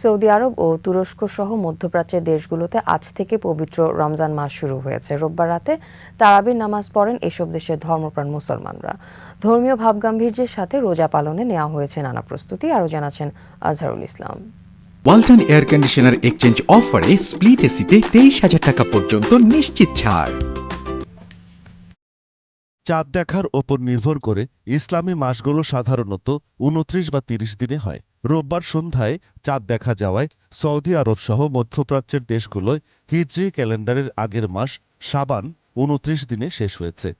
Saudi আরব ও তুরস্ক সহ মধ্যপ্রাচ্যের দেশগুলোতে আজ থেকে পবিত্র রমজান মাস শুরু হয়েছে। রোববার রাতে তারাবির নামাজ পড়েন এসব দেশের ধর্মপ্রাণ মুসলমানরা। ধর্মীয় ভাবগাম্ভীর্যের সাথে রোজা পালনে নেওয়া হয়েছে নানা প্রস্তুতি আরও জানাচ্ছেন Azharul Islam. Walton air conditioner exchange অফারে স্প্লিট এসিতে তেইশ হাজার টাকা পর্যন্ত নিশ্চিত ছাড়। চাঁদ দেখার ওপর নির্ভর করে ইসলামী মাসগুলো সাধারণত উনত্রিশ বা তিরিশ দিনে হয়। রোববার সন্ধ্যায় চাঁদ দেখা যাওয়ায় সৌদি আরব সহ মধ্যপ্রাচ্যের দেশগুলোয় হিজরি ক্যালেন্ডারের আগের মাস সাবান উনত্রিশ দিনে শেষ হয়েছে।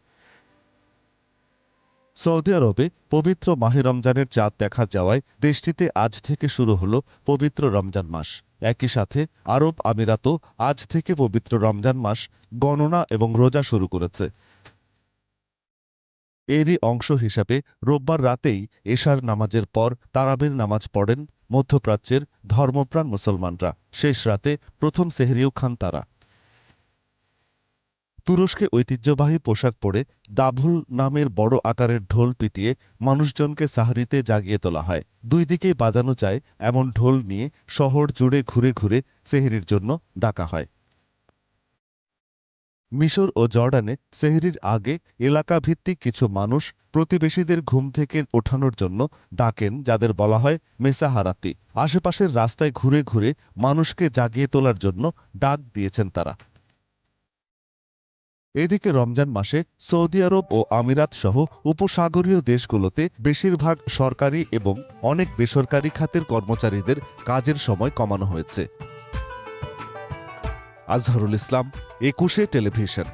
সৌদি আরবে পবিত্র মাহে রমজানের চাঁদ দেখা যাওয়ায় দেশটিতে আজ থেকে শুরু হলো পবিত্র রমজান মাস। একই সাথে আরব আমিরাতও আজ থেকে পবিত্র রমজান মাস গণনা এবং রোজা শুরু করেছে। এরই অংশ হিসাবে রোববার রাতেই এশার নামাজের পর তারাবির নামাজ পড়েন মধ্যপ্রাচ্যের ধর্মপ্রাণ মুসলমানরা। শেষ রাতে প্রথম সেহরিও খান তারা। তুরস্কে ঐতিহ্যবাহী পোশাক পরে দাভুল নামের বড় আকারের ঢোল পিটিয়ে মানুষজনকে সাহারিতে জাগিয়ে তোলা হয়। দুই দিকেই বাজানো যায় এমন ঢোল নিয়ে শহর জুড়ে ঘুরে ঘুরে সেহরির জন্য ডাকা হয়। মিশর ও জর্ডানে সেহরির আগে এলাকা ভিত্তিক কিছু মানুষ প্রতিবেশীদের ঘুম থেকে ওঠানোর জন্য ডাকেন, যাদের বলা হয় মেসাহারাতি। আশেপাশের রাস্তায় ঘুরে ঘুরে মানুষকে জাগিয়ে তোলার জন্য ডাক দিয়েছেন তারা। এদিকে রমজান মাসে সৌদি আরব ও আমিরাত সহ উপসাগরীয় দেশগুলোতে বেশিরভাগ সরকারি এবং অনেক বেসরকারি খাতের কর্মচারীদের কাজের সময় কমানো হয়েছে। আজহারুল ইসলাম একুশে টেলিভিশন।